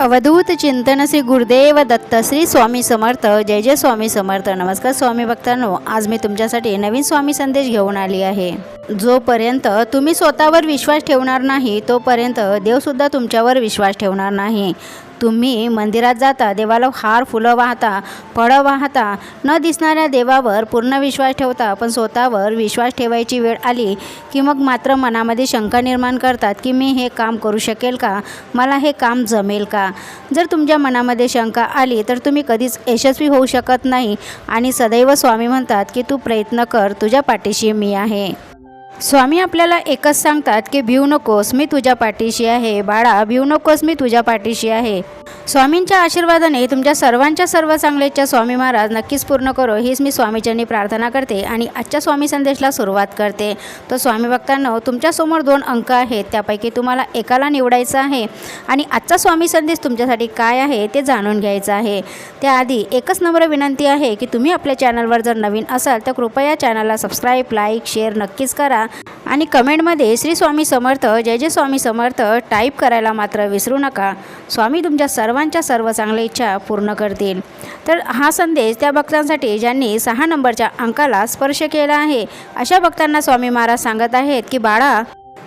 अवधूत चिंतन श्री गुरुदेव दत्त श्री स्वामी समर्थ. जय जय स्वामी समर्थ. नमस्कार स्वामी भक्तांनो आज मी तुमच्यासाठी नवीन स्वामी संदेश घेऊन आली आहे. जोपर्यंत तुम्ही स्वतःवर विश्वास ठेवणार नाही तोपर्यंत देवसुद्धा तुमच्यावर विश्वास ठेवणार नाही. तुम्ही मंदिरात जाता देवाला हार फुलं वाहता फळं वाहता न दिसणाऱ्या देवावर पूर्ण विश्वास ठेवता पण स्वतःवर विश्वास ठेवायची वेळ आली की मग मात्र मनामध्ये शंका निर्माण करतात की मी हे काम करू शकेल का? मला हे काम जमेल का? जर तुमच्या मनामध्ये शंका आली तर तुम्ही कधीच यशस्वी होऊ शकत नाही आणि सदैव स्वामी म्हणतात की तू प्रयत्न कर तुझ्या पाठीशी मी आहे. स्वामी आपल्याला एकच सांगतात की भिऊ नकोस मी तुझ्या पाठीशी आहे. बाळा भिऊ नकोस मी तुझ्या पाठीशी आहे. स्वामींच्या आशीर्वादाने तुमच्या सर्वांच्या सर्व चांगलेच्या स्वामी महाराज नक्कीच पूर्ण करो हीच मी स्वामीच्यांनी प्रार्थना करते आणि आजच्या स्वामी संदेशला सुरुवात करते. तर स्वामी भक्तांनो तुमच्यासमोर दोन अंक आहेत त्यापैकी तुम्हाला एकाला निवडायचं आहे आणि आजचा स्वामी संदेश तुमच्यासाठी काय आहे ते जाणून घ्यायचं आहे. त्याआधी एकच नम्र विनंती आहे की तुम्ही आपल्या चॅनलवर जर नवीन असाल तर कृपया चॅनलला सबस्क्राईब लाईक शेअर नक्कीच करा आणि कमेंटमध्ये श्री स्वामी समर्थ जय जय स्वामी समर्थ टाईप करायला मात्र विसरू नका. स्वामी तुमच्या सर्वांच्या सर्व चांगल्या इच्छा पूर्ण करतील. तर हा संदेश त्या भक्तांसाठी ज्यांनी सहा नंबरच्या अंकाला स्पर्श केला आहे अशा भक्तांना स्वामी महाराज सांगत आहेत की बाळा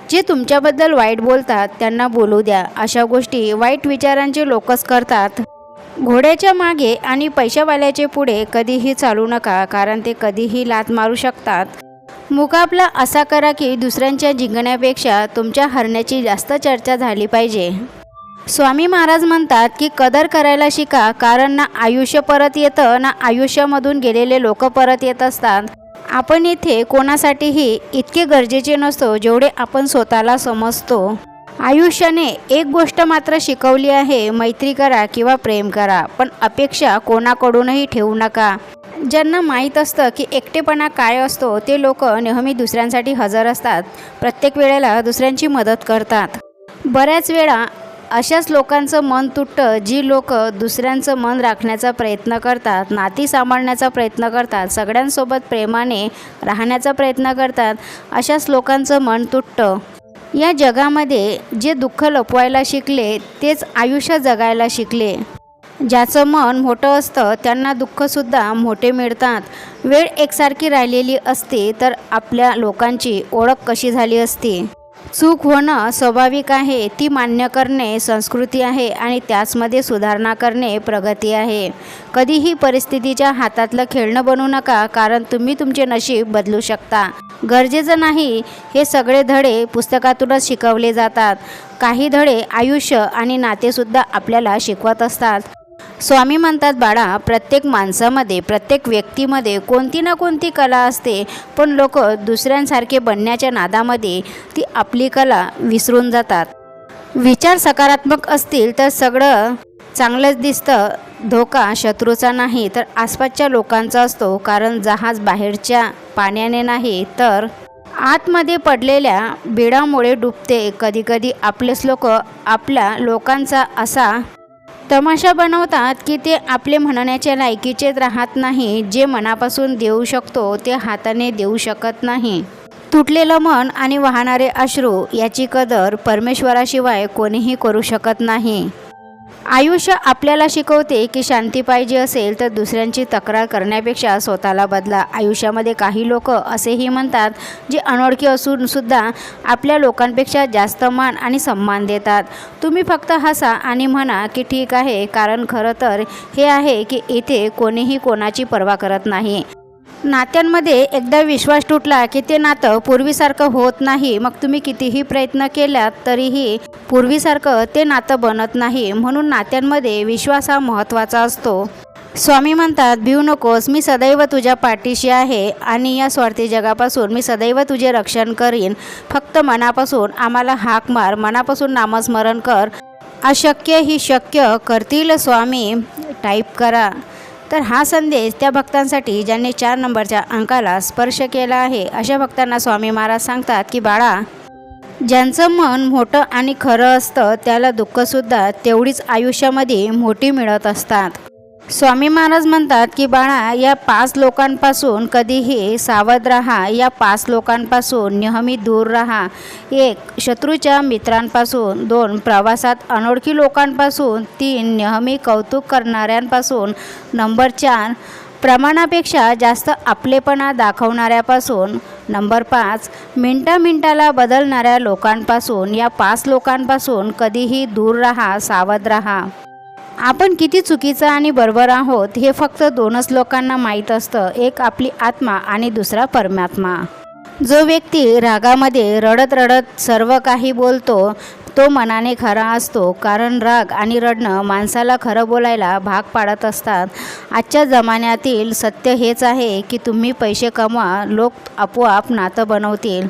जे तुमच्याबद्दल वाईट बोलतात त्यांना बोलू द्या. अशा गोष्टी वाईट विचारांचे लोकच करतात. घोड्याच्या मागे आणि पैशावाल्याचे पुढे कधीही चालू नका कारण ते कधीही लात मारू शकतात. मुकाबला असा करा की दुसऱ्यांच्या जिंकण्यापेक्षा तुमच्या हरण्याची जास्त चर्चा झाली पाहिजे. स्वामी महाराज म्हणतात की कदर करायला शिका कारण ना आयुष्य परत येतं ना आयुष्यामधून गेलेले लोक परत येत असतात. आपण इथे कोणासाठीही इतके गरजेचे नसतो जेवढे आपण स्वतःला समजतो. आयुष्याने एक गोष्ट मात्र शिकवली आहे मैत्री करा किंवा प्रेम करा पण अपेक्षा कोणाकडूनही ठेवू नका. ज्यांना माहीत असतं की एकटेपणा काय असतो ते लोक नेहमी दुसऱ्यांसाठी हजर असतात. प्रत्येक वेळेला दुसऱ्यांची मदत करतात. बऱ्याच वेळा अशाच लोकांचं मन तुटतं जी लोक दुसऱ्यांचं मन राखण्याचा प्रयत्न करतात नाती सांभाळण्याचा प्रयत्न करतात सगळ्यांसोबत प्रेमाने राहण्याचा प्रयत्न करतात अशाच लोकांचं मन तुटतं. या जगामध्ये जे दुःख लपवायला शिकले तेच आयुष्य जगायला शिकले. ज्याचं मन मोठं असतं त्यांना दुःखसुद्धा मोठे मिळतात. वेळ एकसारखी राहिलेली असते तर आपल्या लोकांची ओळख कशी झाली असती? चूक होणं स्वाभाविक आहे ती मान्य करणे संस्कृती आहे आणि त्याचमध्ये सुधारणा करणे प्रगती आहे. कधीही परिस्थितीच्या हातातलं खेळणं बनू नका कारण तुम्ही तुमचे नशीब बदलू शकता. गरजेचं नाही हे सगळे धडे पुस्तकातूनच शिकवले जातात. काही धडे आयुष्य आणि नातेसुद्धा आपल्याला शिकवत असतात. स्वामी म्हणतात बाळा प्रत्येक माणसामध्ये प्रत्येक व्यक्तीमध्ये कोणती ना कोणती कला असते पण लोक दुसऱ्यांसारखे बनण्याच्या नादामध्ये ती आपली कला विसरून जातात. विचार सकारात्मक असतील तर सगळं चांगलंच दिसतं. धोका शत्रूचा नाही तर आसपासच्या लोकांचा असतो. कारण जहाज बाहेरच्या पाण्याने नाही तर आतमध्ये पडलेल्या बिडामुळे डुबते. कधीकधी आपलेच लोक आपल्या लोकांचा असा तमाशा बनवतात की ते आपले म्हणण्याच्या लायकीचेच राहत नाही जे मनापासून देऊ शकतो ते हाताने देऊ शकत नाही. तुटलेलं मन आणि वाहणारे अश्रू याची कदर परमेश्वराशिवाय कोणीही करू शकत नाही. आयुष्य आपल्याला शिकवते की शांती पाहिजे असेल तर दुसऱ्यांची तक्रार करण्यापेक्षा स्वतःला बदला. आयुष्यामध्ये काही लोक असेही म्हणतात जे अनोळखी असून सुद्धा आपल्या लोकांपेक्षा जास्त मान आणि सन्मान देतात. तुम्ही फक्त हसा आणि म्हणा की ठीक आहे कारण खरं तर हे आहे की इथे कोणीही कोणाची पर्वा करत नाही. नात्यांमध्ये एकदा विश्वास तुटला की ते नातं पूर्वीसारखं होत नाही मग तुम्ही कितीही प्रयत्न केलात तरीही पूर्वीसारखं ते नातं बनत नाही म्हणून नात्यांमध्ये विश्वास हा महत्त्वाचा असतो. स्वामी म्हणतात भिऊ नकोस मी सदैव तुझ्या पाठीशी आहे आणि या स्वार्थी जगापासून मी सदैव तुझे रक्षण करीन. फक्त मनापासून आम्हाला हाक मार मनापासून नामस्मरण कर. अशक्य ही शक्य करतील स्वामी. टाईप करा. तर हा संदेश त्या भक्तांसाठी ज्यांनी चार नंबरच्या अंकाला स्पर्श केला आहे अशा भक्तांना स्वामी महाराज सांगतात की बाळा ज्यांचं मन मोठं आणि खरं असतं त्याला दुःखसुद्धा तेवढीच आयुष्यामध्ये मोठी मिळत असतात. स्वामी महाराज म्हणतात की बाळा या पाच लोकांपासून कधीही सावध राहा. या पाच लोकांपासून नेहमी दूर राहा. एक शत्रूच्या मित्रांपासून. दोन प्रवासात अनोळखी लोकांपासून. तीन नेहमी कौतुक करणाऱ्यांपासून. नंबर चार प्रमाणापेक्षा जास्त आपलेपणा दाखवणाऱ्यापासून. नंबर पाच मिनटा मिनटाला बदलणाऱ्या लोकांपासून. या पाच लोकांपासून कधीही दूर राहा सावध राहा. आपण किती चुकीचं आणि बरोबर आहोत हे फक्त दोनच लोकांना माहीत असतं. एक आपली आत्मा आणि दुसरा परमात्मा. जो व्यक्ती रागामध्ये रडत रडत सर्व काही बोलतो तो मनाने खरा असतो कारण राग आणि रडणं माणसाला खरं बोलायला भाग पाडत असतात. आजच्या जमान्यातील सत्य हेच आहे की तुम्ही पैसे कमवा लोक आपोआप नातं बनवतील.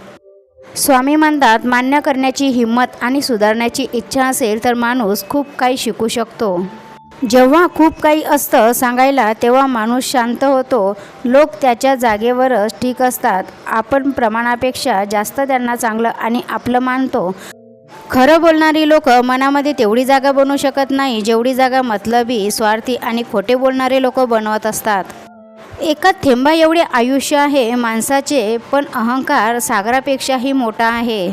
स्वामी म्हणतात मान्य करण्याची हिंमत आणि सुधारण्याची इच्छा असेल तर माणूस खूप काही शिकू शकतो. जेव्हा खूप काही असतं सांगायला तेव्हा माणूस शांत होतो. लोक त्याच्या जागेवरच ठीक असतात. आपण प्रमाणापेक्षा जास्त त्यांना चांगलं आणि आपलं मानतो. खरं बोलणारी लोक मनामध्ये तेवढी जागा बनवू शकत नाही जेवढी जागा मतलबी स्वार्थी आणि खोटे बोलणारे लोक बनवत असतात. एका थेंबा एवढे आयुष्य आहे माणसाचे पण अहंकार सागरापेक्षाही मोठा आहे.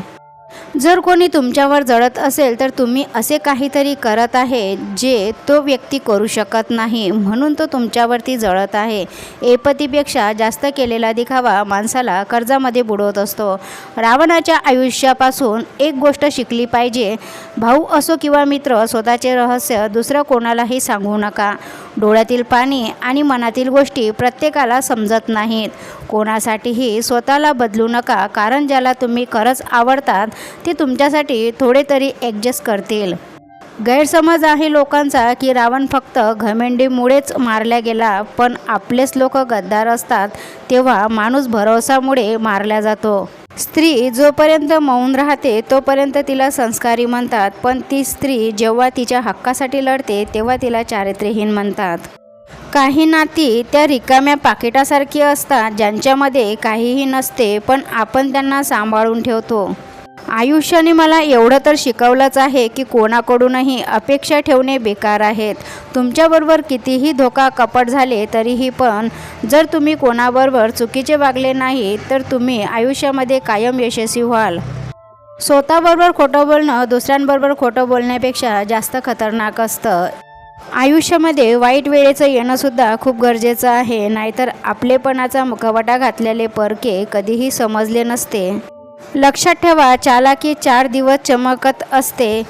जर कोणी तुमच्यावर जळत असेल तर तुम्ही असे काहीतरी करत आहे जे तो व्यक्ती करू शकत नाही म्हणून तो तुमच्यावरती जळत आहे. एपतीपेक्षा जास्त केलेला दिखावा माणसाला कर्जामध्ये बुडवत असतो. रावणाच्या आयुष्यापासून एक गोष्ट शिकली पाहिजे. भाऊ असो किंवा मित्र स्वतःचे रहस्य दुसरं कोणालाही सांगू नका. डोळ्यातील पाणी आणि मनातील गोष्टी प्रत्येकाला समजत नाहीत. कोणासाठीही स्वतःला बदलू नका कारण ज्याला तुम्ही खरंच आवडतात ते तुमच्यासाठी थोडे तरी ॲडजस्ट करतील. गैरसमज आहे लोकांचा की रावण फक्त घमेंडीमुळेच मारला गेला पण आपलेच लोक गद्दार असतात तेव्हा माणूस भरवसामुळे मारला जातो. स्त्री जोपर्यंत मौन राहते तोपर्यंत तिला संस्कारी म्हणतात. पण ती स्त्री जेव्हा तिच्या हक्कासाठी लढते तेव्हा तिला चारित्र्यहीन म्हणतात. काही नाती त्या रिकाम्या पाकिटासारखी असतात ज्यांच्यामध्ये काहीही नसते पण आपण त्यांना सांभाळून ठेवतो. आयुष्याने मला एवढं तर शिकवलंच आहे की कोणाकडूनही अपेक्षा ठेवणे बेकार आहेत. तुमच्याबरोबर कितीही धोका कपट झाले तरीही पण जर तुम्ही कोणाबरोबर चुकीचे वागले नाही तर तुम्ही आयुष्यामध्ये कायम यशस्वी व्हाल. स्वतःबरोबर खोटं बोलणं दुसऱ्यांबरोबर खोटं बोलण्यापेक्षा जास्त खतरनाक असतं. आयुष्यामध्ये वाईट वेळेचं येणंसुद्धा खूप गरजेचं आहे नाहीतर आपलेपणाचा मुखवटा घातलेले परके कधीही समजले नसते. लक्षात ठेवा चालाकी चार दिवस चमकत असते.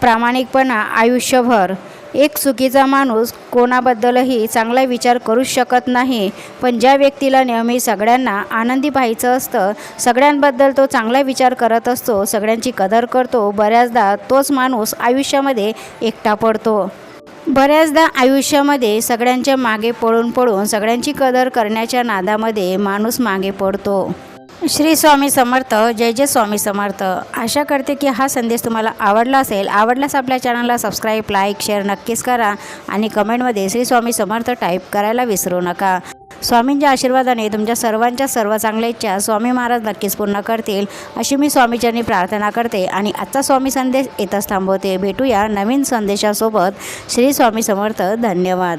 प्रामाणिकपणा आयुष्यभर. एक चुकीचा माणूस कोणाबद्दलही चांगला विचार करूच शकत नाही पण ज्या व्यक्तीला नेहमी सगळ्यांना आनंदी पाहायचं असतं सगळ्यांबद्दल तो चांगला विचार करत असतो सगळ्यांची कदर करतो बऱ्याचदा तोच माणूस आयुष्यामध्ये एकटा पडतो. बऱ्याचदा आयुष्यामध्ये सगळ्यांच्या मागे पळून पळून सगळ्यांची कदर करण्याच्या नादामध्ये माणूस मागे पडतो. श्री स्वामी समर्थ जय जय स्वामी समर्थ. आशा करते की हा संदेश तुम्हाला आवडला असेल. आवडल्यास आपल्या चॅनलला सबस्क्राईब लाईक शेअर नक्कीच करा आणि कमेंटमध्ये श्री स्वामी समर्थ टाईप करायला विसरू नका. स्वामींच्या आशीर्वादाने तुमच्या सर्वांच्या सर्व चांगल्या इच्छा स्वामी महाराज नक्कीच पूर्ण करतील. अशी मी स्वामीचरणी प्रार्थना करते आणि आजचा स्वामी संदेश येतच थांबवते. भेटूया नवीन संदेशासोबत. श्री स्वामी समर्थ धन्यवाद.